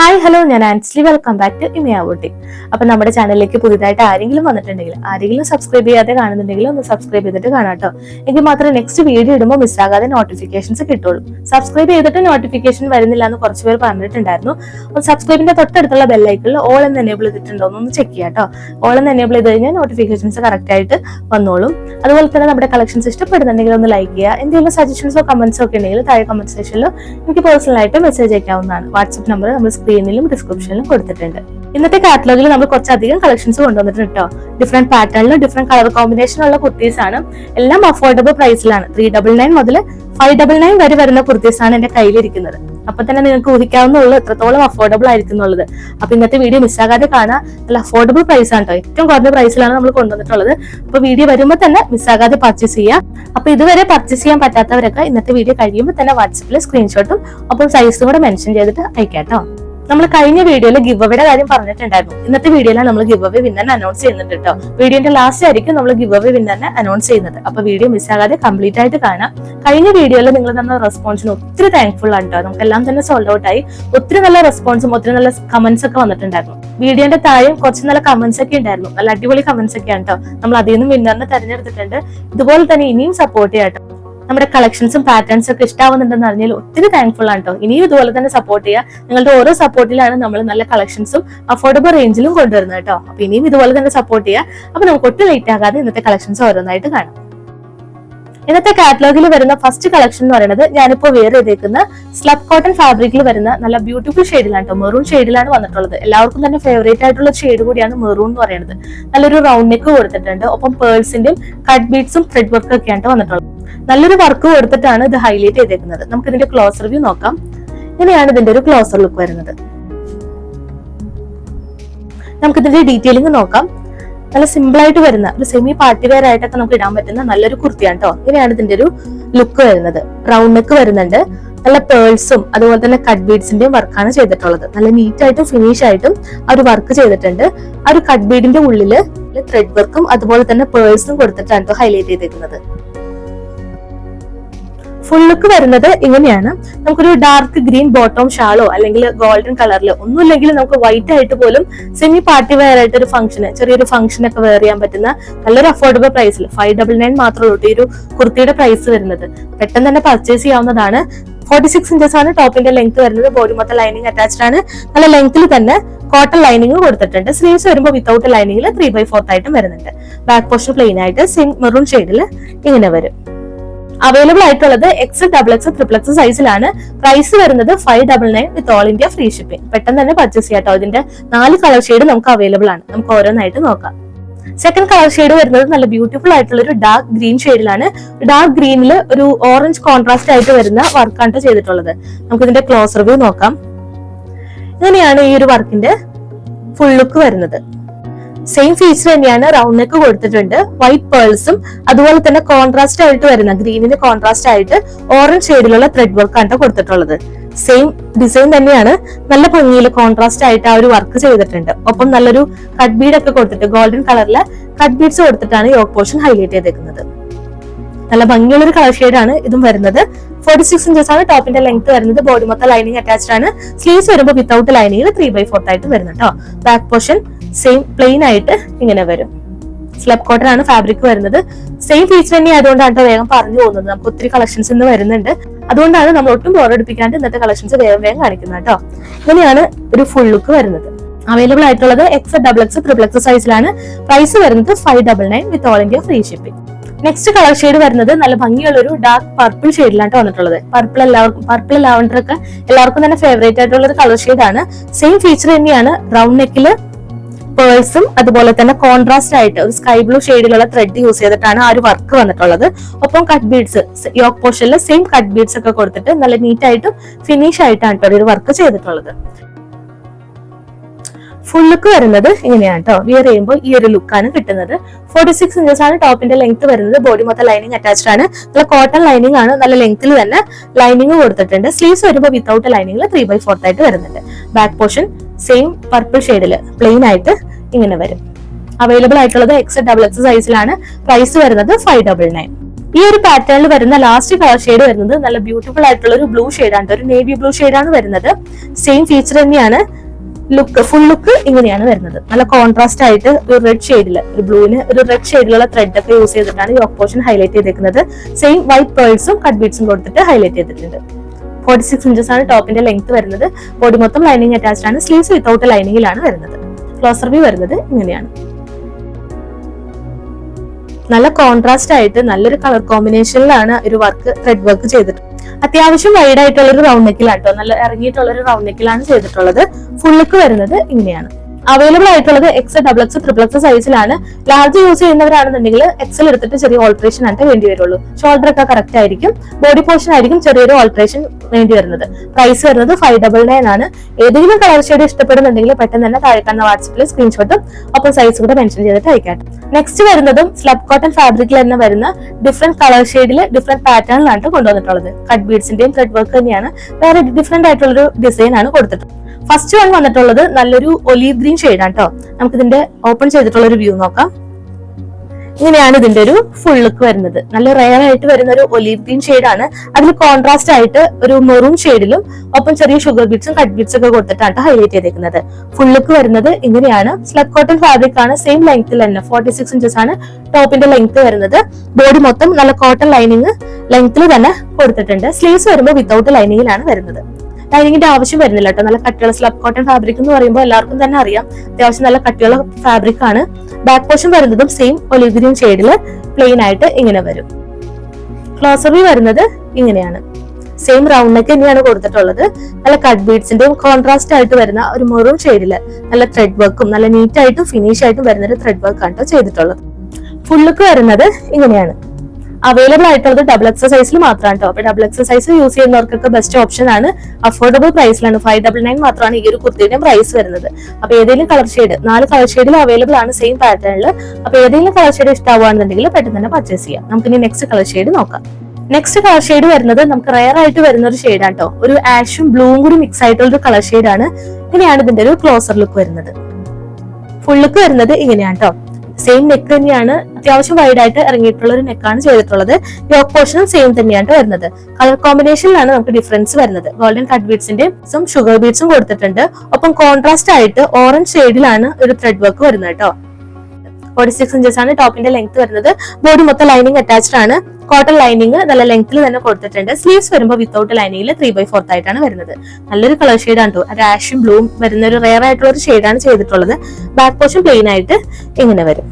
Hi hello ഞാൻ Ansley. Welcome back to ഇമയാവൂട്ടി അപ്പൊ നമ്മുടെ ചാനലിലേക്ക് പുതിയതായിട്ട് ആരെങ്കിലും വന്നിട്ടുണ്ടെങ്കിൽ ആരെങ്കിലും സബ്സ്ക്രൈബ് ചെയ്യാതെ കാണുന്നുണ്ടെങ്കിൽ ഒന്ന് സബ്സ്ക്രൈബ് ചെയ്തിട്ട് കാണാം കേട്ടോ എങ്കിൽ മാത്രമേ നെക്സ്റ്റ് വീഡിയോ ഇടുമ്പോൾ മിസ്സാകാതെ നോട്ടിഫിക്കേഷൻസ് കിട്ടുള്ളൂ. സബ്സ്ക്രൈബ് ചെയ്തിട്ട് നോട്ടിഫിക്കേഷൻ വരുന്നില്ല എന്ന് കുറച്ച് പേർ പറഞ്ഞിട്ടുണ്ടായിരുന്നു. അപ്പോൾ സബ്സ്ക്രൈബിന്റെ തൊട്ടടുത്തുള്ള ബെല്ലൈക്കിളിൽ ഓൾ എന്ന് എനേബിൾ ചെയ്തിട്ടുണ്ടോ എന്നൊന്ന് ചെക്ക് ചെയ്യാം കേട്ടോ ഓൾ എന്ന് എനേബിൾ ചെയ്ത് കഴിഞ്ഞാൽ നോട്ടിഫിക്കേഷൻസ് കറക്റ്റ് ആയിട്ട് വന്നോളും. അതുപോലെ തന്നെ നമ്മുടെ കളക്ഷൻസ് ഇഷ്ടപ്പെടുന്നുണ്ടെങ്കിൽ ഒന്ന് ലൈക്ക് ചെയ്യുക. എന്തെങ്കിലും സജഷൻസോ കമന്റ്സോ ഒക്കെ ഉണ്ടെങ്കിൽ താഴെ കമന്റ് സെക്ഷനിൽ എനിക്ക് പേഴ്സണലായിട്ട് മെസ്സേജ് അയക്കാവുന്നതാണ്. വാട്സ്ആപ്പ് നമ്പർ നമ്മൾ സ്ക്രീനിലും ഡിസ്ക്രിപ്ഷനിലും കൊടുത്തിട്ടുണ്ട്. ഇന്നത്തെ കാറ്റലോഗിൽ നമ്മൾ കുറച്ചധികം കളക്ഷൻസ് കൊണ്ടുവന്നിട്ടുണ്ട് കേട്ടോ ഡിഫറെന്റ് പാറ്റേണിലും ഡിഫറെന്റ് കളർ കോമ്പിനേഷനുള്ള കുർത്തീസ് ആണ്. എല്ലാം അഫോർഡബിൾ പ്രൈസിലാണ് ത്രീ ഡബിൾ നയൻ മുതൽ ഫൈവ് ഡബിൾ നയൻ വരെ വരുന്ന കുർത്തീസ് ആണ് എന്റെ കയ്യിലിരിക്കുന്നത്. അപ്പൊ തന്നെ നിങ്ങൾക്ക് ഊഹിക്കാവുന്നുള്ളൂ എത്രത്തോളം അഫോർഡബിൾ ആയിരിക്കും എന്നുള്ളത്. അപ്പൊ ഇന്നത്തെ വീഡിയോ മിസ്സാകാതെ കാണാൻ നല്ല അഫോർഡബിൾ പ്രൈസ് ആണ് കേട്ടോ ഏറ്റവും കുറഞ്ഞ പ്രൈസിലാണ് നമ്മൾ കൊണ്ടുവന്നിട്ടുള്ളത്. അപ്പൊ വീഡിയോ വരുമ്പോൾ തന്നെ മിസ്സാകാതെ പർച്ചേസ് ചെയ്യാം. അപ്പൊ ഇതുവരെ പർച്ചേസ് ചെയ്യാൻ പറ്റാത്തവരൊക്കെ ഇന്നത്തെ വീഡിയോ കഴിയുമ്പോൾ തന്നെ വാട്സപ്പിൽ സ്ക്രീൻഷോട്ടും ഒപ്പം സൈസും കൂടെ മെൻഷൻ ചെയ്തിട്ട് അയക്കാം കേട്ടോ നമ്മൾ കഴിഞ്ഞ വീഡിയോയിൽ ഗിവ് അവയുടെ കാര്യം പറഞ്ഞിട്ടുണ്ടായിരുന്നു. ഇന്നത്തെ വീഡിയോയിലാണ് നമ്മൾ ഗിവ് അവേ വിന്നെ അനൗൺസ് ചെയ്യുന്നുണ്ട് കേട്ടോ വീഡിയോന്റെ ലാസ്റ്റ് ആയിരിക്കും നമ്മൾ ഗിവ് അവേ വിന്നറിനെ അനൗൺസ് ചെയ്യുന്നത്. അപ്പൊ വീഡിയോ മിസ്സാകാതെ കംപ്ലീറ്റ് ആയിട്ട് കാണാം. കഴിഞ്ഞ വീഡിയോയിൽ നിങ്ങൾ തന്ന റെസ്പോൺസിന് ഒത്തിരി താങ്ക്ഫുൾ ആണ് കേട്ടോ നമുക്ക് എല്ലാം തന്നെ സോൾഡ് ഔട്ട് ആയി. ഒത്തിരി നല്ല റെസ്പോൺസും ഒത്തിരി നല്ല കമന്റ്സ് ഒക്കെ വന്നിട്ടുണ്ടായിരുന്നു. വീഡിയോന്റെ താഴെ കുറച്ച് നല്ല കമന്റ്സ് ഒക്കെ ഉണ്ടായിരുന്നു. നല്ല അടിപൊളി കമന്റ്സ് ഒക്കെ ആണ് കേട്ടോ നമ്മൾ അതിൽ നിന്നും വിന്നറിനെ തെരഞ്ഞെടുത്തിട്ടുണ്ട്. ഇതുപോലെ തന്നെ ഇനിയും സപ്പോർട്ട് ചെയ്യാം നമ്മുടെ കളക്ഷൻസും പാറ്റേൺസും ഒക്കെ ഇഷ്ടാവുന്നുണ്ടെന്ന് അറിഞ്ഞാൽ ഒത്തിരി താങ്ക്ഫുൾ ആണ് കേട്ടോ ഇനിയും ഇതുപോലെ തന്നെ സപ്പോർട്ട് ചെയ്യുക. നിങ്ങളുടെ ഓരോ സപ്പോർട്ടിലാണ് നമ്മൾ നല്ല കളക്ഷൻസും അഫോർഡബിൾ റേഞ്ചിലും കൊണ്ടുവരുന്നത് കേട്ടോ അപ്പൊ ഇനിയും ഇതുപോലെ തന്നെ സപ്പോർട്ട് ചെയ്യുക. അപ്പൊ നമുക്ക് ഒട്ടും ലേറ്റ് ആകാതെ ഇന്നത്തെ കളക്ഷൻസ് ഓരോന്നായിട്ട് കാണാം. ഇന്നത്തെ കാറ്റലോഗിൽ വരുന്ന ഫസ്റ്റ് കളക്ഷൻ എന്ന് പറയുന്നത് ഞാനിപ്പോ വെയർ ചെയ്തേക്കുന്ന സ്ലബ് കോട്ടൺ ഫാബ്രിക്കിൽ വരുന്ന നല്ല ബ്യൂട്ടിഫുൾ ഷെയ്ഡിലാണ് കേട്ടോ മെറൂൺ ഷെയ്ഡിലാണ് വന്നിട്ടുള്ളത്. എല്ലാവർക്കും തന്നെ ഫേവറേറ്റ് ആയിട്ടുള്ള ഷെയ്ഡ് കൂടിയാണ് മെറൂൺ എന്ന് പറയുന്നത്. നല്ലൊരു റൗണ്ട് നെക്ക് കൊടുത്തിട്ടുണ്ട്. ഒപ്പം പേഴ്സിന്റെയും കട്ട് ബീഡ്സും ത്രെഡ് വർക്കും ഒക്കെയാണ് ട്ടോ വന്നിട്ടുള്ളത്. നല്ലൊരു വർക്ക് കൊടുത്തിട്ടാണ് ഇത് ഹൈലൈറ്റ് ചെയ്തേക്കുന്നത്. നമുക്ക് ഇതിന്റെ ക്ലോസ് റിവ്യൂ നോക്കാം. ഇങ്ങനെയാണ് ഇതിന്റെ ഒരു ക്ലോസർ ലുക്ക് വരുന്നത്. നമുക്ക് ഇതിന്റെ ഡീറ്റെയിലിംഗ് നോക്കാം. നല്ല സിമ്പിൾ ആയിട്ട് വരുന്ന ഒരു സെമി പാർട്ടി വെയർ ആയിട്ടൊക്കെ നമുക്ക് ഇടാൻ പറ്റുന്ന നല്ലൊരു കുർത്തിയാണ് കേട്ടോ ഇങ്ങനെയാണ് ഇതിന്റെ ഒരു ലുക്ക് വരുന്നത്. റൗണ്ട് നെക്ക് വരുന്നുണ്ട്. നല്ല പേൾസും അതുപോലെ തന്നെ കട്ട് ബീഡ്സിന്റെയും വർക്കാണ് ചെയ്തിട്ടുള്ളത്. നല്ല നീറ്റ് ആയിട്ടും ഫിനിഷ് ആയിട്ടും ആ ഒരു വർക്ക് ചെയ്തിട്ടുണ്ട്. ആ ഒരു കട്ട് ബീഡിന്റെ ഉള്ളിൽ ത്രെഡ് വർക്കും അതുപോലെ തന്നെ പേൾസും കൊടുത്തിട്ടാണ് ഹൈലൈറ്റ് ചെയ്തേക്കുന്നത്. ഫുൾ ലുക്ക് വരുന്നത് ഇങ്ങനെയാണ്. നമുക്കൊരു ഡാർക്ക് ഗ്രീൻ ബോട്ടം ഷാളോ അല്ലെങ്കിൽ ഗോൾഡൻ കളറിലോ ഒന്നുമില്ലെങ്കിൽ നമുക്ക് വൈറ്റ് ആയിട്ട് പോലും സെമി പാർട്ടി വെയർ ആയിട്ട് ഒരു ഫംഗ്ഷന് ചെറിയൊരു ഫംഗ്ഷൻ ഒക്കെ വെയർ ചെയ്യാൻ പറ്റുന്ന നല്ലൊരു അഫോർഡബിൾ പ്രൈസിൽ ഫൈവ് ഡബിൾ നയൻ മാത്രമേ ഉള്ളൂ ഈ ഒരു കുർത്തിയുടെ പ്രൈസ് വരുന്നത്. പെട്ടെന്ന് തന്നെ പർച്ചേസ് ചെയ്യാവുന്നതാണ്. ഫോർട്ടി സിക്സ് ഇഞ്ചസ് ആണ് ടോപ്പിന്റെ ലെങ്ത് വരുന്നത്. ബോഡി മൊത്തം ലൈനിങ് അറ്റാച്ച്ഡ് ആണ്. നല്ല ലെങ്ത്തിൽ തന്നെ കോട്ടൺ ലൈനിങ് കൊടുത്തിട്ടുണ്ട്. സ്ലീവ്സ് വരുമ്പോൾ വിത്തൗട്ട് ലൈനിങ്ങിൽ ത്രീ ബൈ ഫോർത്ത് ആയിട്ടും വരുന്നുണ്ട്. ബാക്ക് പോർഷൻ പ്ലെയിൻ ആയിട്ട് സെയിം മെറൂൺ ഷെയ്ഡിൽ ഇങ്ങനെ വരും. അവൈലബിൾ ആയിട്ടുള്ളത് X double X triple X സൈസിലാണ് പ്രൈസ് വരുന്നത് five double nine with all India free shipping പെട്ടെന്ന് തന്നെ പർച്ചേസ് ചെയ്യാട്ടോ ഇതിന്റെ നാല് കളർ ഷെയ്ഡ് നമുക്ക് അവൈലബിൾ ആണ്. നമുക്ക് ഓരോന്നായിട്ട് നോക്കാം. സെക്കൻഡ് കളർ ഷെയ്ഡ് വരുന്നത് നല്ല ബ്യൂട്ടിഫുൾ ആയിട്ടുള്ള ഒരു ഡാർക്ക് ഗ്രീൻ ഷെയ്ഡിലാണ് ഡാർക്ക് ഗ്രീനിൽ ഒരു ഓറഞ്ച് കോൺട്രാസ്റ്റ് ആയിട്ട് വരുന്ന വർക്കാണ് ചെയ്തിട്ടുള്ളത്. നമുക്ക് ഇതിന്റെ ക്ലോസ് റിവ്യൂ നോക്കാം. ഇങ്ങനെയാണ് ഈ ഒരു വർക്കിന്റെ ഫുൾ ലുക്ക് വരുന്നത്. സെയിം ഫീച്ചർ തന്നെയാണ് റൗണ്ട് നെക്ക് കൊടുത്തിട്ടുണ്ട് വൈറ്റ് പേൾസും അതുപോലെ തന്നെ കോൺട്രാസ്റ്റ് ആയിട്ട് വരുന്ന ഗ്രീനിന് കോൺട്രാസ്റ്റ് ആയിട്ട് ഓറഞ്ച് ഷെയ്ഡിലുള്ള ത്രെഡ് വർക്ക് ആണ് കൊടുത്തിട്ടുള്ളത്. സെയിം ഡിസൈൻ തന്നെയാണ് നല്ല ഭംഗിയിൽ കോൺട്രാസ്റ്റ് ആയിട്ട് ആ ഒരു വർക്ക് ചെയ്തിട്ടുണ്ട്. ഒപ്പം നല്ലൊരു കട്ട് ബീഡ് ഒക്കെ കൊടുത്തിട്ട് ഗോൾഡൻ കളറിലെ കട്ട് ബീഡ്സ് കൊടുത്തിട്ടാണ് യോഗ പോർഷൻ ഹൈലൈറ്റ് ചെയ്തേക്കുന്നത്. നല്ല ഭംഗിയുള്ള ഒരു കളർ ഷെയ്ഡാണ് ഇതും വരുന്നത്. ഫോർട്ടി സിക്സ് ഇഞ്ചസ് ആണ് ടോപ്പിന്റെ ലെങ്ത് വരുന്നത്. ബോഡി മൊത്തം ലൈനിങ് അറ്റാച്ച്ഡ് ആണ്. സ്ലീവ്സ് വരുമ്പോൾ വിത്തൗട്ട് ലൈനിങ്ങിൽ ത്രീ ബൈ ഫോർത്ത് ആയിട്ട് വരുന്നത് കേട്ടോ ബാക്ക് പോർഷൻ സെയിം പ്ലെയിൻ ആയിട്ട് ഇങ്ങനെ വരും. സ്ലബ് കോട്ടൺ ആണ് ഫാബ്രിക് വരുന്നത്. സെയിം ഫീച്ചർ തന്നെ ആയതുകൊണ്ടാണ് വേഗം പറഞ്ഞു പോകുന്നത്. നമുക്ക് ഒത്തിരി കളക്ഷൻസ് ഇന്ന് വരുന്നുണ്ട്. അതുകൊണ്ടാണ് നമ്മൾ ഒട്ടും ബോറടിപ്പിക്കാണ്ട് ഇന്നത്തെ കളക്ഷൻസ് വേഗം വേഗം കാണിക്കുന്നത് കേട്ടോ ഇങ്ങനെയാണ് ഒരു ഫുൾ ലുക്ക് വരുന്നത്. അവൈലബിൾ ആയിട്ടുള്ളത് X double X triple X സൈസിലാണ് പ്രൈസ് വരുന്നത് five double nine with all India free shipping next colour shade വരുന്നത് നല്ല ഭംഗിയുള്ള ഒരു ഡാർക്ക് പർപ്പിൾ ഷെയ്ഡിലാണ് വന്നിട്ടുള്ളത്. പർപ്പിൾ എല്ലാവർക്കും പർപ്പിൾ ലാവണ്ടർ ഒക്കെ എല്ലാവർക്കും തന്നെ ഫേവറേറ്റ് ആയിട്ടുള്ള ഒരു കളർ ഷെയ്ഡാണ് സെയിം ഫീച്ചർ തന്നെയാണ് റൗണ്ട് നെക്കിൽ പേഴ്സും അതുപോലെ തന്നെ കോൺട്രാസ്റ്റ് ആയിട്ട് ഒരു സ്കൈ ബ്ലൂ ഷെയ്ഡിലുള്ള ത്രെഡ് യൂസ് ചെയ്തിട്ടാണ് ആ ഒരു വർക്ക് വന്നിട്ടുള്ളത്. ഒപ്പം കട്ട് ബീഡ്സ് യോക്ക് പോർഷനിൽ സെയിം കട്ട് ബീഡ്സ് ഒക്കെ കൊടുത്തിട്ട് നല്ല നീറ്റ് ആയിട്ടും ഫിനിഷ് ആയിട്ടാണ് ഒരു വർക്ക് ചെയ്തിട്ടുള്ളത്. ഫുൾ ലുക്ക് വരുന്നത് ഇങ്ങനെയാണ് കേട്ടോ വിയർ ചെയ്യുമ്പോൾ ഈ ഒരു ലുക്കാണ് കിട്ടുന്നത്. ഫോർട്ടി സിക്സ് ഇഞ്ചസ് ആണ് ടോപ്പിന്റെ ലെങ്ത് വരുന്നത്. ബോഡി മൊത്തം ലൈനിങ് അറ്റാച്ച്ഡ് ആണ്. നല്ല കോട്ടൺ ലൈനിങ് ആണ്. നല്ല ലെങ്ത്തിൽ തന്നെ ലൈനിങ് കൊടുത്തിട്ടുണ്ട്. സ്ലീവ്സ് വരുമ്പോൾ വിത്തൗട്ട് ലൈനിങ്ങിൽ ത്രീ ബൈ ഫോർത്ത് ആയിട്ട് വരുന്നുണ്ട്. ബാക്ക് പോർഷൻ സെയിം പർപ്പിൾ ഷെയ്ഡിൽ പ്ലെയിൻ ആയിട്ട് ഇങ്ങനെ വരും. അവൈലബിൾ ആയിട്ടുള്ളത് എക്സ് ഡബിൾ എക്സ് സൈസിലാണ് പ്രൈസ് വരുന്നത് ഫൈവ് ഡബിൾ നയൻ ഈ ഒരു പാറ്റേണിൽ വരുന്ന ലാസ്റ്റ് കളർ ഷെയ്ഡ് വരുന്നത് നല്ല ബ്യൂട്ടിഫുൾ ആയിട്ടുള്ള ഒരു ബ്ലൂ ആണ് ഒരു നേവി ബ്ലൂ ഷെയ്ഡാണ് വരുന്നത്. സെയിം ഫീച്ചർ തന്നെയാണ് ലുക്ക് ഫുൾ ലുക്ക് ഇങ്ങനെയാണ് വരുന്നത്. നല്ല കോൺട്രാസ്റ്റ് ആയിട്ട് ഒരു റെഡ് ഷെയ്ഡിൽ ഒരു ബ്ലൂവിന് ഒരു റെഡ് ഷെയ്ഡിലുള്ള ത്രെഡ് ഒക്കെ യൂസ് ചെയ്തിട്ടാണ് ഈ പോർഷൻ ഹൈലൈറ്റ് ചെയ്തേക്കുന്നത്. സെയിം വൈറ്റ് പേൾസും കട്ട് ബീഡ്സും കൊടുത്തിട്ട് ഹൈലൈറ്റ് ചെയ്തിട്ടുണ്ട്. ഫോർട്ടി സിക്സ് ഇഞ്ചസ് ആണ് ടോപ്പിന്റെ ലെങ്ത് വരുന്നത്. ബോഡി മൊത്തം ലൈനിങ് അറ്റാച്ച്ഡ് ആണ്. സ്ലീവ്സ് വിത്തൗട്ട് ലൈനിങ്ങിലാണ് വരുന്നത്. ക്ലോസർ വ്യൂ വരുന്നത് ഇങ്ങനെയാണ്. നല്ല കോൺട്രാസ്റ്റ് ആയിട്ട് നല്ലൊരു കളർ കോമ്പിനേഷനിലാണ് ഒരു വർക്ക് ത്രെഡ് വർക്ക് ചെയ്തിട്ടുള്ളത് അത്യാവശ്യം വൈഡ് ആയിട്ടുള്ള ഒരു റൗണ്ട് നെക്കിലാണ് കേട്ടോ നല്ല ഇറങ്ങിയിട്ടുള്ള ഒരു റൗണ്ട് നെക്കിലാണ് ചെയ്തിട്ടുള്ളത്. ഫുള്ളിക്ക് വരുന്നത് ഇങ്ങനെയാണ്. അവൈലബിൾ ആയിട്ടുള്ളത് X double X triple X സൈസിലാണ് ലാർജ് യൂസ് ചെയ്യുന്നവരാണെന്നുണ്ടെങ്കിൽ എക്സൽ എടുത്തിട്ട് ചെറിയ ഓൾട്രേഷൻ ആയിട്ട് വേണ്ടി വരുള്ളൂ. ഷോൾഡർ ഒക്കെ കറക്റ്റ് ആയിരിക്കും. ബോഡി പോർഷൻ ആയിരിക്കും ചെറിയൊരു ഓൾട്രേഷൻ വേണ്ടി വരുന്നത്. പ്രൈസ് വരുന്നത് ഫൈവ് ഡബിൾ നയൻ ആണ്. ഏതെങ്കിലും കളർ ഷെയ്ഡ് ഇഷ്ടപ്പെടുന്നുണ്ടെങ്കിൽ പെട്ടെന്ന് തന്നെ താഴെ കാണുന്ന വാട്സപ്പിൽ സ്ക്രീൻഷോട്ടും ഒപ്പം സൈസ് കൂടെ മെൻഷൻ ചെയ്തിട്ട് അയക്കാട്ടെ. നെക്സ്റ്റ് വരുന്നതും സ്ലബ് കോട്ടൺ ഫാബ്രിക്കിൽ തന്നെ വരുന്ന ഡിഫറെന്റ് കളർ ഷെയ്ഡിൽ ഡിഫറെന്റ് പാറ്റേണിലാണ് കൊണ്ടുവന്നിട്ടുള്ളത്. കട്ട് ബീഡ്സിന്റെയും ത്രെഡ് വർക്ക് തന്നെയാണ്. വേറെ ഡിഫറെന്റ് ആയിട്ടുള്ള ഒരു ഡിസൈൻ ആണ് കൊടുത്തിട്ടുള്ളത്. ഫസ്റ്റ് വൺ വന്നിട്ടുള്ളത് നല്ലൊരു ഒലീവ് ഗ്രീൻ ഷെയ്ഡാണ് കേട്ടോ നമുക്ക് ഇതിന്റെ ഓപ്പൺ ചെയ്തിട്ടുള്ള ഒരു വ്യൂ നോക്കാം. ഇങ്ങനെയാണ് ഇതിന്റെ ഒരു ഫുൾ ലുക്ക് വരുന്നത്. നല്ല റയർ ആയിട്ട് വരുന്ന ഒരു ഒലീവ് ഗ്രീൻ ഷെയ്ഡാണ് അതിൽ കോൺട്രാസ്റ്റ് ആയിട്ട് ഒരു മെറൂൺ ഷെയ്ഡിലും ഒപ്പം ചെറിയ ഷുഗർ ബീറ്റ്സും കട്ട് ബീറ്റ്സ് ഒക്കെ കൊടുത്തിട്ടാണ് ഹൈലൈറ്റ് ചെയ്തേക്കുന്നത്. ഫുൾ ലുക്ക് വരുന്നത് ഇങ്ങനെയാണ്. സ്ലബ് കോട്ടൺ ഫാബ്രിക് ആണ്. സെയിം ലെങ്ത്തിൽ തന്നെ ഫോർട്ടി സിക്സ് ഇഞ്ചസ് ആണ് ടോപ്പിന്റെ ലെങ്ത് വരുന്നത്. ബോഡി മൊത്തം നല്ല കോട്ടൺ ലൈനിങ് ലെങ്ത്തിൽ തന്നെ കൊടുത്തിട്ടുണ്ട്. സ്ലീവ്സ് വരുമ്പോൾ വിത്തൗട്ട് ലൈനിങ്ങിലാണ് വരുന്നത്. ലൈനിങ്ങിന്റെ ആവശ്യം വരുന്നില്ല കേട്ടോ. നല്ല കട്ടിയുള്ള സ്ലബ് കോട്ടൺ ഫാബ്രിക് എന്ന് പറയുമ്പോൾ എല്ലാവർക്കും തന്നെ അറിയാം. അത്യാവശ്യം നല്ല കട്ടിയുള്ള ഫാബ്രിക് ആണ്. ബാക്ക് പോർഷൻ വരുന്നതും സെയിം ഒലിവ് ഗ്രീൻ ഷെയ്ഡിൽ പ്ലെയിൻ ആയിട്ട് ഇങ്ങനെ വരും. ക്ലോസർ വ്യൂ വരുന്നത് ഇങ്ങനെയാണ്. സെയിം റൗണ്ട് നെക്ക് തന്നെയാണ് കൊടുത്തിട്ടുള്ളത്. നല്ല കട്ട് ബീഡ്സിന്റെയും കോൺട്രാസ്റ്റ് ആയിട്ട് വരുന്ന ഒരു മെറൂൺ ഷെയ്ഡിൽ നല്ല ത്രെഡ് വർക്കും നല്ല നീറ്റ് ആയിട്ടും ഫിനിഷ് ആയിട്ടും വരുന്ന ഒരു ത്രെഡ് വർക്ക് ആണ് ചെയ്തിട്ടുള്ളത്. ഫുള്ളുക്ക് വരുന്നത് ഇങ്ങനെയാണ്. അവൈലബിൾ ആയിട്ടുള്ളത് ഡബിൾ എക്സസൈസിൽ മാത്രമാണ് കേട്ടോ അപ്പൊ ഡബിൾ എക്സസൈസ് യൂസ് ചെയ്യുന്നവർക്കൊക്കെ ബെസ്റ്റ് ഓപ്ഷൻ ആണ് അഫോർഡബിൾ പ്രൈസിലാണ് ഫൈവ് ഡബിൾ നയൻ മാത്രമാണ് ഈ ഒരു കുർത്തിയുടെ പ്രൈസ് വരുന്നത്. അപ്പൊ ഏതെങ്കിലും കളർ ഷെയ്ഡ് നാല് കളർ ഷെയ്ഡിൽ അവൈലബിൾ ആണ് സെയിം പാറ്റേണിൽ അപ്പൊ ഏതെങ്കിലും കളർ ഷെയ്ഡ് ഇഷ്ടമാവുകയാണെന്നുണ്ടെങ്കിൽ പെട്ടെന്ന് തന്നെ പർച്ചേസ് ചെയ്യാം. നമുക്ക് ഇനി നെക്സ്റ്റ് കളർ ഷെയ്ഡ് നോക്കാം. നെക്സ്റ്റ് കളർ ഷെയ്ഡ് വരുന്നത് നമുക്ക് റയർ ആയിട്ട് വരുന്ന ഒരു ഷെയ്ഡാണ് കേട്ടോ ഒരു ആഷും ബ്ലൂവും കൂടി മിക്സ് ആയിട്ടുള്ള ഒരു കളർ ആണ്. ഇങ്ങനെയാണ് ഇതിന്റെ ഒരു ക്ലോസർ ലുക്ക് വരുന്നത്. ഫുൾ ലുക്ക് വരുന്നത് ഇങ്ങനെയാണ് കേട്ടോ സെയിം നെക്ക് തന്നെയാണ് അത്യാവശ്യം വൈഡ് ആയിട്ട് ഇറങ്ങിയിട്ടുള്ള ഒരു നെക്കാണ് ചെയ്തിട്ടുള്ളത്. യോക്ക് പോർഷനും സെയിം തന്നെയാണ് വരുന്നത്. കളർ കോമ്പിനേഷനിലാണ് നമുക്ക് ഡിഫറൻസ് വരുന്നത്. ഗോൾഡൻ കട്ട് ബീഡ്സിന്റെ ഷുഗർ ബീഡ്സും കൊടുത്തിട്ടുണ്ട്. ഒപ്പം കോൺട്രാസ്റ്റ് ആയിട്ട് ഓറഞ്ച് ഷെയ്ഡിലാണ് ഒരു ത്രെഡ് വർക്ക് വരുന്നത് കേട്ടോ. ഫോർട്ടി സിക്സ് ഇഞ്ചസ് ആണ് ടോപ്പിന്റെ ലെങ്ത് വരുന്നത്. ബോഡി മൊത്തം ലൈനിങ് അറ്റാച്ച്ഡ് ആണ്. കോട്ടൺ ലൈനിങ് നല്ല ലെങ്ത്തിൽ തന്നെ കൊടുത്തിട്ടുണ്ട്. സ്ലീവ്സ് വരുമ്പോൾ വിത്തൗട്ട് ലൈനിങ്ങിൽ ത്രീ ബൈ ഫോർത്ത് ആയിട്ടാണ് വരുന്നത്. നല്ലൊരു കളർ ഷെയ്ഡാണ് കേട്ടോ ഒരു ആഷും ബ്ലൂവും വരുന്ന ഒരു റെയർ ആയിട്ടുള്ള ഒരു ഷെയ്ഡാണ് ചെയ്തിട്ടുള്ളത്. ബാക്ക് പോർഷൻ പ്ലെയിൻ ആയിട്ട് ഇങ്ങനെ വരും.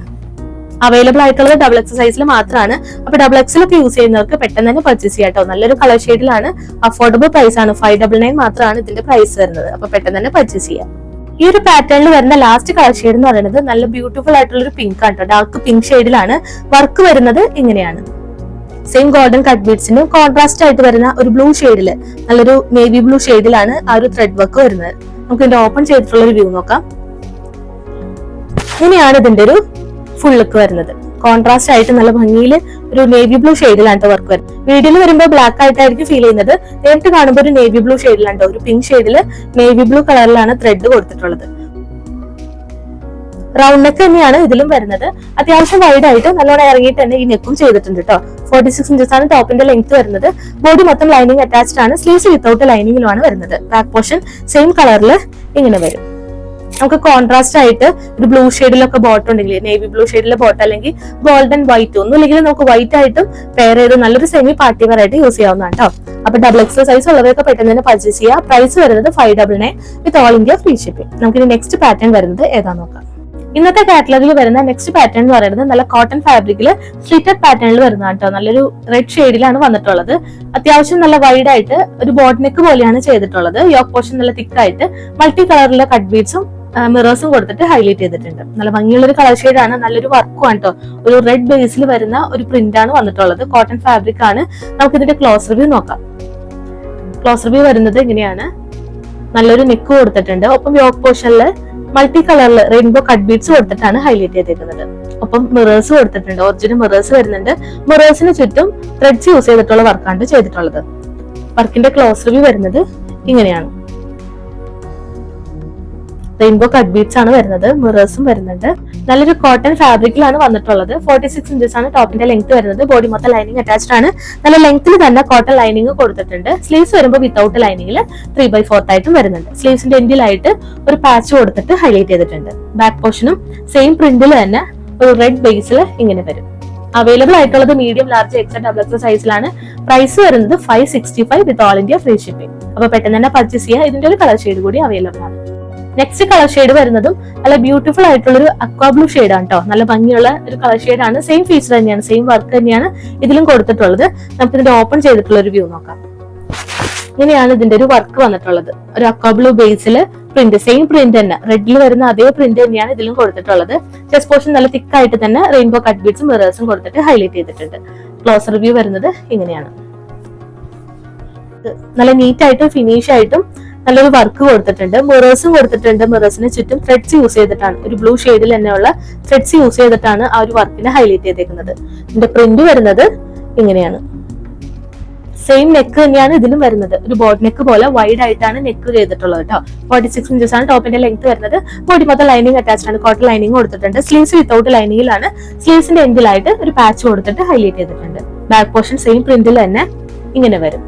അവൈലബിൾ ആയിട്ടുള്ളത് ഡബിൾ എക്സ് സൈസിൽ മാത്രമാണ് അപ്പൊ ഡബിൾ എക്സിലൊക്കെ യൂസ് ചെയ്യുന്നവർക്ക് പെട്ടെന്ന് തന്നെ പർച്ചേസ് ചെയ്യാം കേട്ടോ നല്ലൊരു കളർ ഷെയ്ഡിലാണ് അഫോർഡബിൾ പ്രൈസ് ആണ്. ഫൈവ് ഡബിൾ നയൻ മാത്രമാണ് ഇതിന്റെ പ്രൈസ് വരുന്നത്. അപ്പൊ പെട്ടെന്ന് തന്നെ പർച്ചേസ് ചെയ്യാം. ഈ ഒരു പാറ്റേണിൽ വരുന്ന ലാസ്റ്റ് കളർ ഷെയ്ഡ് എന്ന് പറയുന്നത് നല്ല ബ്യൂട്ടിഫുൾ ആയിട്ടുള്ള ഒരു പിങ്ക് ആണ് ഡാർക്ക് പിങ്ക് ഷെയ്ഡിലാണ് വർക്ക് വരുന്നത് ഇങ്ങനെയാണ്. സെയിം ഗോൾഡൻ കട്ട് ബീഡ്സിനും കോൺട്രാസ്റ്റ് ആയിട്ട് വരുന്ന ഒരു ബ്ലൂ ഷെയ്ഡിൽ നല്ലൊരു നേവി ബ്ലൂ ഷെയ്ഡിലാണ് ആ ഒരു ത്രെഡ് വർക്ക് വരുന്നത്. നമുക്ക് ഇതിന്റെ ഓപ്പൺ ചെയ്തിട്ടുള്ള ഒരു വ്യൂ നോക്കാം. ഇങ്ങനെയാണ് ഇതിന്റെ ഒരു ഫുൾ ലുക്ക് വരുന്നത്. കോൺട്രാസ്റ്റ് ആയിട്ട് നല്ല ഭംഗിയിൽ ഒരു നേവി ബ്ലൂ ഷെയ്ഡിലാണ് വർക്ക് വരുന്നത്. വീഡിയോയിൽ വരുമ്പോൾ ബ്ലാക്ക് ആയിട്ടായിരിക്കും ഫീൽ ചെയ്യുന്നത്. നേരിട്ട് കാണുമ്പോൾ ഒരു നേവി ബ്ലൂ ഷെയ്ഡിലാണ് ഒരു പിങ്ക് ഷെയ്ഡിൽ നേവി ബ്ലൂ കളറിലാണ് ത്രെഡ് കൊടുത്തിട്ടുള്ളത്. റൗണ്ട് നെക്ക് തന്നെയാണ് ഇതിലും വരുന്നത്. അത്യാവശ്യം വൈഡ് ആയിട്ട് നല്ലോണം ഇറങ്ങിയിട്ട് തന്നെ ഈ നെക്കും ചെയ്തിട്ടുണ്ട് കേട്ടോ ഫോർട്ടി സിക്സ് ഇഞ്ചസ് ആണ് ടോപ്പിന്റെ ലെങ്ത് വരുന്നത്. ബോഡി മൊത്തം ലൈനിങ് അറ്റാച്ച്ഡ് ആണ്. സ്ലീവ്സ് വിത്തൗട്ട് ലൈനിങ്ങിലുമാണ് വരുന്നത്. ബാക്ക് പോർഷൻ സെയിം കളറിൽ ഇങ്ങനെ വരും. നമുക്ക് കോൺട്രാസ്റ്റ് ആയിട്ട് ഒരു ബ്ലൂ ഷെയ്ഡിലൊക്കെ ബോട്ട് ഉണ്ടെങ്കിൽ നേവി ബ്ലൂ ഷെയ്ഡിലെ ബോട്ട് അല്ലെങ്കിൽ ഗോൾഡൻ വൈറ്റ് ഒന്നും ഇല്ലെങ്കിൽ നമുക്ക് വൈറ്റ് ആയിട്ടും പെയർ ചെയ്ത് നല്ലൊരു സെമി പാർട്ടി വെയർ ആയിട്ട് യൂസ് ചെയ്യാവുന്നതാണ് കേട്ടോ അപ്പൊ ഡബിൾ എക്സ് സൈസ് ഉള്ളവരൊക്കെ പെട്ടെന്ന് തന്നെ പർച്ചേസ് ചെയ്യുക പ്രൈസ് വരുന്നത് five double nine with all India free shipping നമുക്ക് ഇനി നെക്സ്റ്റ് പാറ്റേൺ വരുന്നത് ഏതാ നോക്കാം. ഇന്നത്തെ കാറ്റലോഗിൽ വരുന്ന നെക്സ്റ്റ് പാറ്റേൺ എന്ന് പറയുന്നത് നല്ല കോട്ടൺ ഫാബ്രിക്കിൽ സ്ലിറ്റഡ് പാറ്റേണിൽ വരുന്നതാണ് കേട്ടോ നല്ലൊരു റെഡ് ഷെയ്ഡിലാണ് വന്നിട്ടുള്ളത്. അത്യാവശ്യം നല്ല വൈഡ് ആയിട്ട് ഒരു ബോട്ട് നെക്ക് പോലെയാണ് ചെയ്തിട്ടുള്ളത്. യോക്ക് പോർഷൻ നല്ല തിക്കായിട്ട് മൾട്ടി കളറിലെ കട്ട് ബീഡ്സും മിറേഴ്സും കൊടുത്തിട്ട് ഹൈലൈറ്റ് ചെയ്തിട്ടുണ്ട്. നല്ല ഭംഗിയുള്ള ഒരു കളർ ഷെയ്ഡാണ് നല്ലൊരു വർക്കും ആണ് കേട്ടോ ഒരു റെഡ് ബേസിൽ വരുന്ന ഒരു പ്രിന്റ് ആണ് വന്നിട്ടുള്ളത്. കോട്ടൺ ഫാബ്രിക് ആണ്. നമുക്ക് ഇതിന്റെ ക്ലോസ് റിവ്യൂ നോക്കാം. ക്ലോസ് റിവ്യൂ വരുന്നത് ഇങ്ങനെയാണ്. നല്ലൊരു നെക്ക് കൊടുത്തിട്ടുണ്ട്. ഒപ്പം യോക്ക് പോർഷനിൽ മൾട്ടി കളറിൽ റെയിൻബോ കട്ട് ബീഡ്സ് കൊടുത്തിട്ടാണ് ഹൈലൈറ്റ് ചെയ്തേക്കുന്നത്. ഒപ്പം മിറേഴ്സ് കൊടുത്തിട്ടുണ്ട്. ഒറിജിനൽ മിറേഴ്സ് വരുന്നുണ്ട്. മിറേഴ്സിന് ചുറ്റും ത്രെഡ്സ് യൂസ് ചെയ്തിട്ടുള്ള വർക്കാണ് ചെയ്തിട്ടുള്ളത്. വർക്കിന്റെ ക്ലോസ് റിവ്യൂ വരുന്നത് ഇങ്ങനെയാണ്. റെയിൻബോ കട്ട് ബീഡ്സ് ആണ് വരുന്നത് മിറേഴ്സും വരുന്നുണ്ട്. നല്ലൊരു കോട്ടൺ ഫാബ്രിക്കിലാണ് വന്നിട്ടുള്ളത്. ഫോർട്ടി സിക്സ് ഇഞ്ചസ് ആണ് ടോപ്പിന്റെ ലെങ്ത് വരുന്നത്. ബോഡി മൊത്തം ലൈനിങ് അറ്റാച്ച്ഡ് ആണ്. നല്ല ലെങ്ത്തിൽ തന്നെ കോട്ടൺ ലൈനിങ് കൊടുത്തിട്ടുണ്ട്. സ്ലീവ്സ് വരുമ്പോൾ വിത്തൗട്ട് ലൈനിങ്ങിൽ ത്രീ ബൈ ഫോർത്ത് ആയിട്ടും വരുന്നുണ്ട്. സ്ലീവ്സിന്റെ എൻഡിലായിട്ട് ഒരു പാച്ച് കൊടുത്തിട്ട് ഹൈലൈറ്റ് ചെയ്തിട്ടുണ്ട്. ബാക്ക് പോർഷനും സെയിം പ്രിന്റിൽ തന്നെ ഒരു റെഡ് ബേസിൽ ഇങ്ങനെ വരും. അവൈലബിൾ ആയിട്ടുള്ളത് medium large X double X സൈസിലാണ് പ്രൈസ് വരുന്നത് five sixty five with all India free shipping അപ്പൊ പെട്ടെന്ന് തന്നെ പർച്ചേസ് ചെയ്യുക ഇതിന്റെ ഒരു കളർ ഷെയ്ഡ് കൂടി അവൈലബിൾ ആണ്. നെക്സ്റ്റ് കളർ ഷെയ്ഡ് വരുന്നതും നല്ല ബ്യൂട്ടിഫുൾ ആയിട്ടുള്ള ഒരു അക്വാ ബ്ലൂ ഷെയ്ഡ് ആണ് കേട്ടോ നല്ല ഭംഗിയുള്ള ഒരു കളർ ഷെയ്ഡ് ആണ്. സെയിം ഫീച്ചർ തന്നെയാണ് സെയിം വർക്ക് തന്നെയാണ് ഇതിലും കൊടുത്തിട്ടുള്ളത്. നമുക്ക് ഇതിന്റെ ഓപ്പൺ ചെയ്തിട്ടുള്ള ഒരു വ്യൂ നോക്കാം. ഇങ്ങനെയാണ് ഇതിന്റെ ഒരു വർക്ക് വന്നിട്ടുള്ളത്. ഒരു അക്വാ ബ്ലൂ ബേസിൽ പ്രിന്റ് സെയിം പ്രിന്റ് തന്നെ. റെഡിൽ വരുന്ന അതേ പ്രിന്റ് തന്നെയാണ് ഇതിലും കൊടുത്തിട്ടുള്ളത്. ചെസ്റ്റ് പോർഷൻ നല്ല തിക്ക് ആയിട്ട് തന്നെ റെയിൻബോ കട്ട് ബീഡ്സും മിറേഴ്സും കൊടുത്തിട്ട് ഹൈലൈറ്റ് ചെയ്തിട്ടുണ്ട്. ക്ലോസ് റിവ്യൂ വരുന്നത് ഇങ്ങനെയാണ്. നല്ല നീറ്റ് ആയിട്ടും ഫിനിഷ് ആയിട്ടും നല്ലൊരു വർക്ക് കൊടുത്തിട്ടുണ്ട്. മിറേഴ്സും കൊടുത്തിട്ടുണ്ട്. മിറേഴ്സിന് ചുറ്റും ത്രെഡ്സ് യൂസ് ചെയ്തിട്ടാണ്. ഒരു ബ്ലൂ ഷെയ്ഡിൽ തന്നെയുള്ള ത്രെഡ്സ് യൂസ് ചെയ്തിട്ടാണ് ആ ഒരു വർക്കിനെ ഹൈലൈറ്റ് ചെയ്തേക്കുന്നത്. ഇതിന്റെ പ്രിന്റ് വരുന്നത് ഇങ്ങനെയാണ്. സെയിം നെക്ക് തന്നെയാണ് ഇതിലും വരുന്നത്. ഒരു ബോട്ട് നെക്ക് പോലെ വൈഡ് ആയിട്ടാണ് നെക്ക് ചെയ്തിട്ടുള്ളത് കേട്ടോ ഫോർട്ടി സിക്സ് ഇഞ്ചസ് ആണ് ടോപ്പിന്റെ ലെങ്ത് വരുന്നത്. ബോഡി മൊത്തം ലൈനിങ് അറ്റാച്ച്ഡ് ആണ്. കോട്ടൺ ലൈനിങ് കൊടുത്തിട്ടുണ്ട്. സ്ലീവ്സ് വിത്തൗട്ട് ലൈനിങ്ങിലാണ് സ്ലീവ്സിന്റെ എൻഡിലായിട്ട് ഒരു പാച്ച് കൊടുത്തിട്ട് ഹൈലൈറ്റ് ചെയ്തിട്ടുണ്ട്. ബാക്ക് പോർഷൻ സെയിം പ്രിന്റിൽ തന്നെ ഇങ്ങനെ വരും.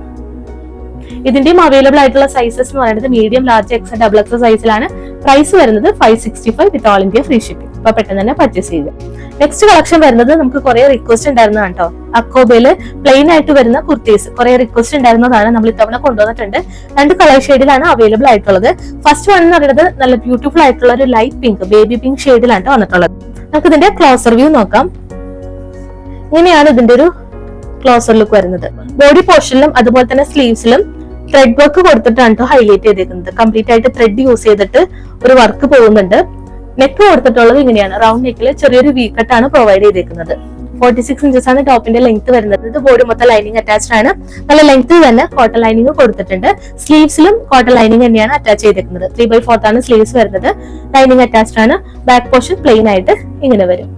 ഇതിന്റെയും അവൈലബിൾ ആയിട്ടുള്ള സൈസസ് എന്ന് പറയുന്നത് medium large X double X സൈസിലാണ് പ്രൈസ് വരുന്നത് five sixty five with all India free shipping അപ്പൊ പെട്ടെന്ന് തന്നെ പർച്ചേസ് ചെയ്യുക. നെക്സ്റ്റ് കളക്ഷൻ വരുന്നത് നമുക്ക് കുറെ റിക്വസ്റ്റ് ഉണ്ടായിരുന്നതാണ് കേട്ടോ. അക്കോബയിൽ പ്ലെയിൻ ആയിട്ട് വരുന്ന കുർത്തീസ്. കുറെ റിക്വസ്റ്റ് ഉണ്ടായിരുന്നതാണ്. നമ്മൾ ഇത്തവണ കൊണ്ടുവന്നിട്ടുണ്ട്. രണ്ട് കളർ ഷെയ്ഡിലാണ് അവൈലബിൾ ആയിട്ടുള്ളത്. ഫസ്റ്റ് വൺ എന്ന് പറയുന്നത് നല്ല ബ്യൂട്ടിഫുൾ ആയിട്ടുള്ള ഒരു ലൈറ്റ് പിങ്ക് ബേബി പിങ്ക് ഷെയ്ഡിലാണ് വന്നിട്ടുള്ളത്. നമുക്ക് ഇതിന്റെ ക്ലോസർ വ്യൂ നോക്കാം. ഇങ്ങനെയാണ് ഇതിന്റെ ഒരു ക്ലോസർ ലുക്ക് വരുന്നത്. ബോഡി പോർഷനിലും അതുപോലെ തന്നെ സ്ലീവ്സിലും ത്രെഡ് വർക്ക് കൊടുത്തിട്ടാണ് കേട്ടോ ഹൈലൈറ്റ് ചെയ്തേക്കുന്നത്. കംപ്ലീറ്റ് ആയിട്ട് ത്രെഡ് യൂസ് ചെയ്തിട്ട് ഒരു വർക്ക് പോകുന്നുണ്ട്. നെക്ക് കൊടുത്തിട്ടുള്ളത് ഇങ്ങനെയാണ്. റൗണ്ട് നെക്കിൽ ചെറിയൊരു വി ആണ് പ്രൊവൈഡ് ചെയ്തേക്കുന്നത്. ഫോർട്ടി സിക്സ് ഇഞ്ചസ് ആണ് ടോപ്പിന്റെ ലെങ്ത് വരുന്നത്. ഇത് ബോഡി മൊത്തം ലൈനിങ് അറ്റാച്ച്ഡ് ആണ്. നല്ല ലെങ്ത് തന്നെ കോട്ടൺ ലൈനിങ് കൊടുത്തിട്ടുണ്ട്. സ്ലീവ്സിലും കോട്ടൺ ലൈനിങ് തന്നെയാണ് അറ്റാച്ച് ചെയ്തേക്കുന്നത്. ത്രീ ബൈ ആണ് സ്ലീവ്സ് വരുന്നത്. ലൈനിങ് അറ്റാച്ച്ഡ് ആണ്. ബാക്ക് പോർഷൻ പ്ലെയിൻ ആയിട്ട് ഇങ്ങനെ വരും.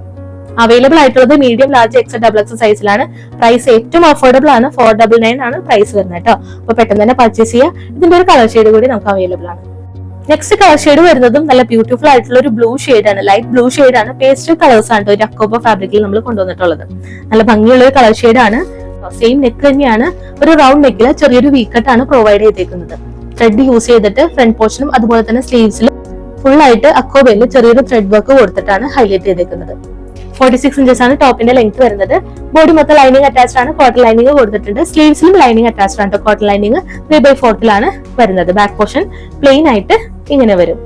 അവൈലബിൾ ആയിട്ടുള്ളത് medium large X double X സൈസിലാണ് പ്രൈസ് ഏറ്റവും അഫോർഡബിൾ ആണ്. ഫോർ ഡബിൾ നയൻ ആണ് പ്രൈസ് വരുന്നത് കേട്ടോ. അപ്പൊ പെട്ടെന്ന് തന്നെ പർച്ചേസ് ചെയ്യുക ഇതിന്റെ ഒരു കളർ ഷെയ്ഡ് കൂടി നമുക്ക് അവൈലബിൾ ആണ്. നെക്സ്റ്റ് കളർ ഷെയ്ഡ് വരുന്നതും നല്ല ബ്യൂട്ടിഫുൾ ആയിട്ടുള്ള ഒരു ബ്ലൂ ഷെയ്ഡ് ആണ്. ലൈറ്റ് ബ്ലൂ ഷെയ്ഡ് ആണ്. പേസ്റ്റൽ കളേഴ്സ് ആണ് ഒരു അക്കോബ ഫാബ്രിക്കിൽ നമ്മൾ കൊണ്ടുവന്നിട്ടുള്ളത്. നല്ല ഭംഗിയുള്ള ഒരു കളർ ഷെയ്ഡ് ആണ്. സെയിം നെക്ക് തന്നെയാണ്. ഒരു റൗണ്ട് നെക്കിൽ ചെറിയൊരു വീക്കട്ടാണ് പ്രൊവൈഡ് ചെയ്തേക്കുന്നത്. ത്രെഡ് യൂസ് ചെയ്തിട്ട് ഫ്രണ്ട് പോർഷനും അതുപോലെ തന്നെ സ്ലീവ്സിലും ഫുൾ ആയിട്ട് അക്കോബയിൽ ചെറിയൊരു ത്രെഡ് വർക്ക് കൊടുത്തിട്ടാണ് ഹൈലൈറ്റ് ചെയ്തേക്കുന്നത്. ഫോർട്ടി സിക്സ് ഇഞ്ചസ് ആണ് ടോപ്പിന്റെ ലെങ്ത് വരുന്നത്. ബോഡി മൊത്തം ലൈനിങ് അറ്റാച്ച്ഡ് ആണ്. കോട്ടൺ ലൈനിങ് കൊടുത്തിട്ടുണ്ട്. സ്ലീവ്സിലും ലൈനിങ് അറ്റാച്ച്ഡ് ആണ് കോട്ടൺ ലൈനിങ് ത്രീ ബൈ ഫോർട്ടിലാണ് വരുന്നത്. ബാക്ക് പോർഷൻ പ്ലെയിൻ ആയിട്ട് ഇങ്ങനെ വരും.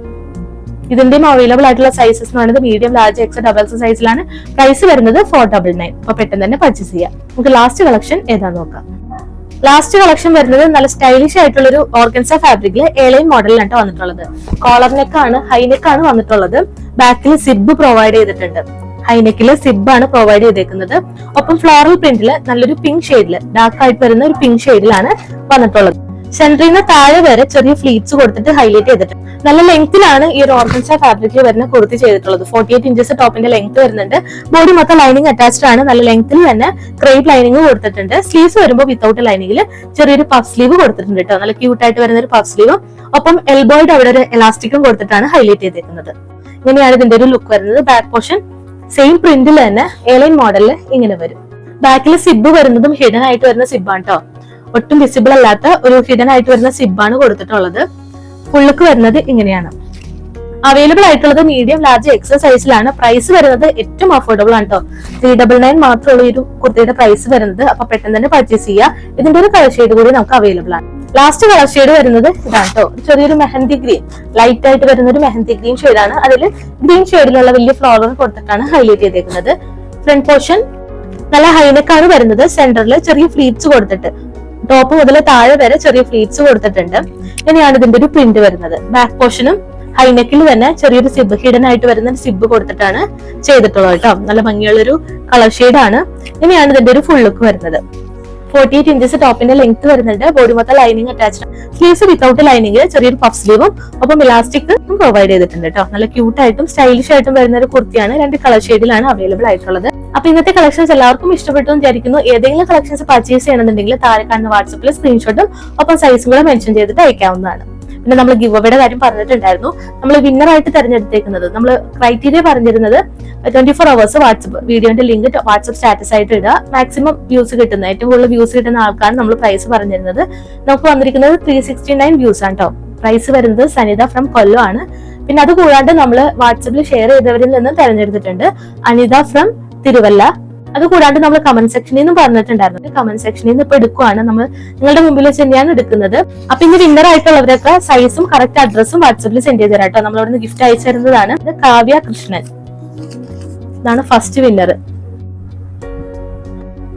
ഇതിന്റെയും അവൈലബിൾ ആയിട്ടുള്ള സൈസസ് എന്ന് പറയുന്നത് medium large X double X സൈസിലാണ് പ്രൈസ് വരുന്നത് ഫോർ ഡബിൾ നയൻ അപ്പൊ പെട്ടെന്ന് തന്നെ പർച്ചേസ് ചെയ്യാം. നമുക്ക് ലാസ്റ്റ് കളക്ഷൻ ഏതാ നോക്കാം. ലാസ്റ്റ് കളക്ഷൻ വരുന്നത് നല്ല സ്റ്റൈലിഷ് ആയിട്ടുള്ള ഒരു ഓർഗൻസ ഫാബ്രിക്കിൽ ഏലൈൻ മോഡലിലാണ് വന്നിട്ടുള്ളത്. കോളർ നെക്കാണ് ആണ് ഹൈ നെക്ക് ആണ് വന്നിട്ടുള്ളത്. ബാക്കിൽ സിബ് പ്രൊവൈഡ് ചെയ്തിട്ടുണ്ട്. ഹൈനെക്കിൽ സിബ് ആണ് പ്രൊവൈഡ് ചെയ്തേക്കുന്നത്. ഒപ്പം ഫ്ലോറൽ പ്രിന്റിൽ നല്ലൊരു പിങ്ക് ഷെയ്ഡിൽ ഡാർക്ക് ആയിട്ട് വരുന്ന ഒരു പിങ്ക് ഷെയ്ഡിലാണ് വന്നിട്ടുള്ളത്. സെൻട്രിന് താഴെ വരെ ചെറിയ ഫ്ലീറ്റ്സ് കൊടുത്തിട്ട് ഹൈലൈറ്റ് ചെയ്തിട്ടുണ്ട്. നല്ല ലെങ്ത്തിലാണ് ഈ ഒരു ഓർഗൻസ ഫാബ്രിക്കിൽ വരുന്ന കുർത്തി ചെയ്തിട്ടുള്ളത്. ഫോർട്ടി എയ്റ്റ് ഇഞ്ചസ് ടോപ്പിന്റെ ലെങ്ത് വരുന്നുണ്ട്. ബോഡി മൊത്തം ലൈനിങ് അറ്റാച്ച്ഡ് ആണ്. നല്ല ലെങ്ത്തിൽ തന്നെ ക്രേപ്പ് ലൈനിങ് കൊടുത്തിട്ടുണ്ട്. സ്ലീവ്സ് വരുമ്പോൾ വിത്തൗട്ട് ലൈനിങ്ങിൽ ചെറിയൊരു പഫ് സ്ലീവ് കൊടുത്തിട്ടുണ്ട് കേട്ടോ നല്ല ക്യൂട്ട് ആയിട്ട് വരുന്ന ഒരു പഫ് സ്ലീവ് ഒപ്പം എൽബോയുടെ അവിടെ ഒരു എലാസ്റ്റിക്കും കൊടുത്തിട്ടാണ് ഹൈലൈറ്റ് ചെയ്തേക്കുന്നത്. ഇങ്ങനെയാണ് ഇതിന്റെ ഒരു ലുക്ക് വരുന്നത്. ബാക്ക് പോർഷൻ സെയിം പ്രിന്റിൽ തന്നെ എയർലൈൻ മോഡലിൽ ഇങ്ങനെ വരും. ബാക്കിൽ സിബ് വരുന്നതും ഹിഡൻ ആയിട്ട് വരുന്ന സിബാണ് കേട്ടോ ഒട്ടും വിസിബിൾ അല്ലാത്ത ഒരു ഹിഡൻ ആയിട്ട് വരുന്ന സിബാണ് കൊടുത്തിട്ടുള്ളത്. ഫുള്ളുക്ക് വരുന്നത് ഇങ്ങനെയാണ്. അവൈലബിൾ ആയിട്ടുള്ളത് മീഡിയം ലാർജ് എക്സൽ സൈസിലാണ് പ്രൈസ് വരുന്നത് ഏറ്റവും അഫോർഡബിൾ ആണ് കേട്ടോ ത്രീ ഡബിൾ നയൻ മാത്രമുള്ള ഒരു കുർത്തിയുടെ പ്രൈസ് വരുന്നത്. അപ്പൊ പെട്ടെന്ന് തന്നെ പർച്ചേസ് ചെയ്യുക ഇതിന്റെ ഒരു കളർ ഷെയ്ഡ് കൂടി നമുക്ക് അവൈലബിൾ ആണ്. ലാസ്റ്റ് കളർ ഷെയ്ഡ് വരുന്നത് ഇതാണ് കേട്ടോ ചെറിയൊരു മെഹന്തി ഗ്രീൻ. ലൈറ്റ് ആയിട്ട് വരുന്ന ഒരു മെഹന്തി ഗ്രീൻ ഷെയ്ഡാണ് അതിൽ ഗ്രീൻ ഷെയ്ഡിലുള്ള വലിയ ഫ്ലവർ കൊടുത്തിട്ടാണ് ഹൈലൈറ്റ് ചെയ്തേക്കുന്നത്. ഫ്രണ്ട് പോർഷൻ നല്ല ഹൈനെക്കാണ് വരുന്നത് സെന്ററിൽ ചെറിയ ഫ്ലീറ്റ്സ് കൊടുത്തിട്ട്. ടോപ്പ് മുതൽ താഴെ വരെ ചെറിയ ഫ്ലീറ്റ്സ് കൊടുത്തിട്ടുണ്ട്. ഇനിയാണ് ഇതിന്റെ ഒരു പ്രിന്റ് വരുന്നത്. ബാക്ക് പോർഷനും ഹൈനെക്കിൽ തന്നെ ചെറിയൊരു സിബ് ഹിഡൻ ആയിട്ട് വരുന്ന ഒരു സിബ് കൊടുത്തിട്ടാണ് ചെയ്തിട്ടുള്ളത് കേട്ടോ. നല്ല ഭംഗിയുള്ള ഒരു കളർ ആണ്. ഇനിയാണ് ഇതിന്റെ ഒരു ഫുൾ ലുക്ക് വരുന്നത്. ഫോർട്ടി എയ്റ്റ് ഇഞ്ചസ് ടോപ്പിന്റെ ലെങ്ത് വരുന്നുണ്ട്. ബോഡി മൊത്തം lining attached sleeves without lining ചെറിയൊരു പഫ് സ്ലീവും ഒപ്പം ഇലാസ്റ്റിക് പ്രൊവൈഡ് ചെയ്തിട്ടുണ്ട് കേട്ടോ. നല്ല ക്യൂട്ട് ആയിട്ടും സ്റ്റൈലിഷ് ആയിട്ടും വരുന്ന ഒരു കുർത്തിയാണ് രണ്ട് കളർ ഷെയ്ഡിലാണ് അവൈലബിൾ ആയിട്ടുള്ളത്. അപ്പൊ ഇന്നത്തെ കളക്ഷൻസ് എല്ലാവർക്കും ഇഷ്ടപ്പെട്ടു എന്ന് വിചാരിക്കുന്നു. ഏതെങ്കിലും കളക്ഷൻസ് പർച്ചേസ് ചെയ്യണമെന്നുണ്ടെങ്കിൽ താഴെ കാണുന്ന വാട്സപ്പിൽ സ്ക്രീൻഷോട്ടും ഒപ്പം സൈസും കൂടെ മെൻഷൻ ചെയ്തിട്ട് അയക്കാവുന്നതാണ്. പിന്നെ നമ്മൾ ഗിവ് അവയുടെ കാര്യം പറഞ്ഞിട്ടുണ്ടായിരുന്നു. നമ്മൾ വിന്നറായിട്ട് തെരഞ്ഞെടുത്തേക്കുന്നത്. നമ്മൾ ക്രൈറ്റീരിയ പറഞ്ഞിരുന്നത് ട്വന്റി ഫോർ അവേഴ്സ് വാട്സപ്പ് വീഡിയോന്റെ ലിങ്ക് വാട്സപ്പ് സ്റ്റാറ്റസ് ആയിട്ട് ഇടുക. മാക്സിമം വ്യൂസ് കിട്ടുന്ന ഏറ്റവും കൂടുതൽ വ്യൂസ് കിട്ടുന്ന ആൾക്കാണ് നമ്മൾ പ്രൈസ് പറഞ്ഞിരുന്നത്. നമുക്ക് വന്നിരിക്കുന്നത് ത്രീ സിക്സ്റ്റി നയൻ വ്യൂസ് ആണ് കേട്ടോ പ്രൈസ് വരുന്നത് സനിത ഫ്രം കൊല്ലോ ആണ്. പിന്നെ അത് കൂടാണ്ട് നമ്മൾ വാട്സപ്പിൽ ഷെയർ ചെയ്തവരിൽ നിന്ന് തെരഞ്ഞെടുത്തിട്ടുണ്ട് അനിത ഫ്രം തിരുവല്ല. അത് കൂടാണ്ട് നമ്മൾ കമന്റ് സെക്ഷനിൽ നിന്നും പറഞ്ഞിട്ടുണ്ടായിരുന്നു. കമന്റ് സെക്ഷനിൽ നിന്ന് ഇപ്പൊ എടുക്കുവാണ്. നമ്മൾ നിങ്ങളുടെ മുമ്പിൽ വെച്ച് തന്നെയാണ് എടുക്കുന്നത്. അപ്പൊ ഇനി വിന്നർ ആയിട്ടുള്ളവരൊക്കെ സൈസും കറക്റ്റ് അഡ്രസ്സും വാട്സപ്പിൽ സെൻഡ് ചെയ്ത് തരാം കേട്ടോ നിന്ന് ഗിഫ്റ്റ് അയച്ചു തരുന്നതാണ്. കാവ്യ കൃഷ്ണൻ. ഇതാണ് ഫസ്റ്റ് വിന്നർ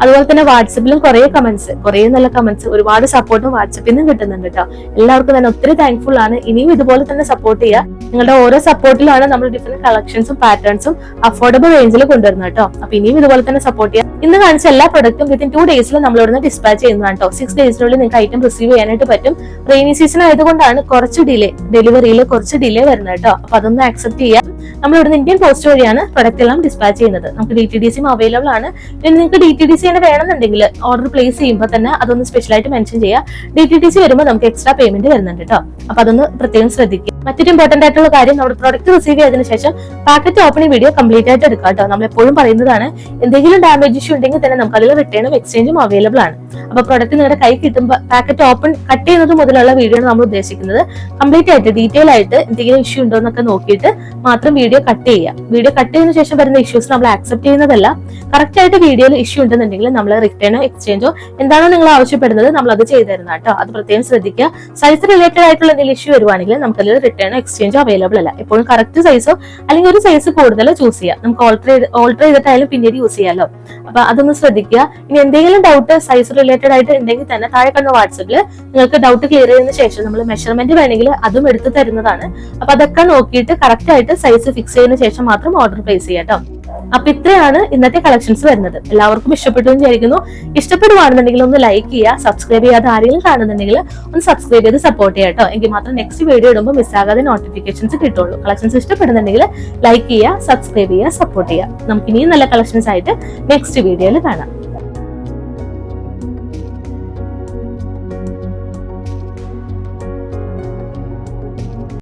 അതുപോലെ തന്നെ വാട്സപ്പിലും കുറെ കമന്റ്സ് കുറെ നല്ല കമന്റ്സ് ഒരുപാട് സപ്പോർട്ടും വാട്സപ്പിൽ നിന്നും കിട്ടുന്നുണ്ട് കേട്ടോ. എല്ലാവർക്കും തന്നെ ഒത്തിരി താങ്ക്ഫുൾ ആണ്. ഇനിയും ഇതുപോലെ തന്നെ സപ്പോർട്ട് ചെയ്യുക നിങ്ങളുടെ ഓരോ സപ്പോർട്ടിലാണ് നമ്മൾ ഡിഫറെന്റ് കളക്ഷൻസും പാറ്റേൺസും അഫോർഡബിൾ റേഞ്ചിൽ കൊണ്ടുവരുന്നത് കേട്ടോ. അപ്പൊ ഇനിയും ഇതുപോലെ തന്നെ സപ്പോർട്ട് ചെയ്യുക ഇന്ന് കാണിച്ച എല്ലാ പ്രൊഡക്റ്റും വിത്തിൻ ടു ഡേയ്സിൽ നമ്മൾ ഇവിടുന്ന് ഡിസ്പാച്ച് ചെയ്യുന്നതാണ് കേട്ടോ. സിക്സ് ഡേയ്സിനുള്ളിൽ നിങ്ങൾക്ക് ഐറ്റം റിസീവ് ചെയ്യാനായിട്ട് പറ്റും. റെയിനി സീസൺ ആയതുകൊണ്ടാണ് കുറച്ച് ഡിലേ ഡെലിവറിയിൽ കുറച്ച് ഡിലേ വരുന്നത് കേട്ടോ. അപ്പൊ അതൊന്ന് ആക്സെപ്റ്റ് ചെയ്യാം. നമ്മൾ ഇവിടുന്ന് ഇന്ത്യൻ പോസ്റ്റ് വഴിയാണ് പ്രൊഡക്റ്റ് എല്ലാം ഡിസ്പാച്ച് ചെയ്യുന്നത്. നമുക്ക് ഡി ടി ഡി സിയും അവൈലബിൾ ആണ്. പിന്നെ നിങ്ങൾക്ക് ഡി ടി ഡി സി തന്നെ വേണമെന്നുണ്ടെങ്കിൽ ഓർഡർ പ്ലേസ് ചെയ്യുമ്പോൾ തന്നെ അതൊന്ന് സ്പെഷ്യലായിട്ട് മെൻഷൻ ചെയ്യുക ഡി ടി ഡി സി വരുമ്പോൾ നമുക്ക് എക്സ്ട്രാ പേയ്മെന്റ് വരുന്നുണ്ട് കേട്ടോ അപ്പൊ അതൊന്ന് പ്രത്യേകം ശ്രദ്ധിക്കുക. മറ്റൊരു ഇമ്പോർട്ടന്റ് ആയിട്ടുള്ള കാര്യം നമ്മുടെ പ്രൊഡക്റ്റ് റിസീവ് ചെയ്തതിനു ശേഷം പാക്കറ്റ് ഓപ്പണിംഗ് വീഡിയോ കംപ്ലീറ്റ് ആയിട്ട് എടുക്കാം കേട്ടോ നമ്മൾ എപ്പോഴും പറയുന്നതാണ് എന്തെങ്കിലും ഡാമേജ് ഇഷ്യൂ ഉണ്ടെങ്കിൽ തന്നെ നമുക്ക് അതിൽ റിട്ടേണും എക്സ്ചേഞ്ചും അവൈലബിൾ ആണ്. അപ്പൊ പ്രൊഡക്റ്റ് നിങ്ങളുടെ കൈ കിട്ടുമ്പോൾ പാക്കറ്റ് ഓപ്പൺ കട്ട് ചെയ്യുന്നത് മുതലുള്ള വീഡിയോ നമ്മൾ ഉദ്ദേശിക്കുന്നത്. കംപ്ലീറ്റ് ആയിട്ട് ഡീറ്റെയിൽ ആയിട്ട് എന്തെങ്കിലും ഇഷ്യൂ ഉണ്ടോ എന്നൊക്കെ നോക്കിയിട്ട് മാത്രം വീഡിയോ കട്ട് ചെയ്യുക വീഡിയോ കട്ട് ചെയ്യുന്ന ശേഷം വരുന്ന ഇഷ്യൂസ് നമ്മൾ ആക്സെപ്റ്റ് ചെയ്യുന്നതല്ല. കറക്റ്റ് ആയിട്ട് വീഡിയോയിൽ ഇഷ്യൂ ഉണ്ടെന്നുണ്ടെങ്കിൽ നമ്മൾ റിട്ടേണോ എക്സ്ചേഞ്ചോ എന്താണോ നിങ്ങൾ ആവശ്യപ്പെടുന്നത് നമ്മൾ അത് ചെയ്തു തരുന്ന കേട്ടോ അത് പ്രത്യേകം ശ്രദ്ധിക്കുക. സൈസ് റിലേറ്റഡ് ആയിട്ടുള്ള എന്തെങ്കിലും ഇഷ്യൂ വരുവാണെങ്കിൽ നമുക്ക് അതിൽ റിട്ടേണോ എക്സ്ചേഞ്ചോ അവൈലബിൾ അല്ല. എപ്പോഴും കറക്റ്റ് സൈസോ അല്ലെങ്കിൽ ഒരു സൈസ് കൂടുതൽ ചൂസ് ചെയ്യാം. നമുക്ക് ഓൾട്ടർ ചെയ്ത് ഓൾട്ടർ ചെയ്തിട്ടായാലും പിന്നീട് യൂസ് ചെയ്യാമല്ലോ അപ്പൊ അതൊന്ന് ശ്രദ്ധിക്കുക. ഇനി എന്തെങ്കിലും ഡൗട്ട് സൈസ് റിലേറ്റഡ് ആയിട്ട് ഉണ്ടെങ്കിൽ തന്നെ താഴെ കണ്ട വാട്സപ്പിൽ നിങ്ങൾക്ക് ഡൗട്ട് ക്ലിയർ ചെയ്യുന്ന ശേഷം നമ്മൾ മെഷർമെന്റ് വേണമെങ്കിൽ അതും എടുത്തു തരുന്നതാണ്. അപ്പൊ അതൊക്കെ നോക്കിയിട്ട് കറക്റ്റ് ആയിട്ട് സൈസ് ഫിക്സ് ചെയ്തതിനു ശേഷം മാത്രം ഓർഡർ പ്ലേസ് ചെയ്യാം കേട്ടോ അപ്പൊ ഇത്രയാണ് ഇന്നത്തെ കളക്ഷൻസ് വരുന്നത്. എല്ലാവർക്കും ഇഷ്ടപ്പെട്ടു വിചാരിക്കുന്നു. ഇഷ്ടപ്പെടുവാണെന്നുണ്ടെങ്കിൽ ഒന്ന് ലൈക്ക് ചെയ്യുക സബ്സ്ക്രൈബ് ചെയ്യാതെ ആരെങ്കിലും കാണുന്നുണ്ടെങ്കിൽ ഒന്ന് സബ്സ്ക്രൈബ് ചെയ്ത് സപ്പോർട്ട് ചെയ്യാം കേട്ടോ എങ്കിൽ മാത്രം നെക്സ്റ്റ് വീഡിയോ ഇടുമ്പോൾ മിസ്സാകാതെ നോട്ടിഫിക്കേഷൻസ് കിട്ടുള്ളൂ കളക്ഷൻസ് ഇഷ്ടപ്പെടുന്നുണ്ടെങ്കിൽ ലൈക്ക് ചെയ്യുക സബ്സ്ക്രൈബ് ചെയ്യുക സപ്പോർട്ട് ചെയ്യുക. നമുക്ക് ഇനിയും നല്ല കളക്ഷൻസ് ആയിട്ട് നെക്സ്റ്റ് വീഡിയോയിൽ കാണാം.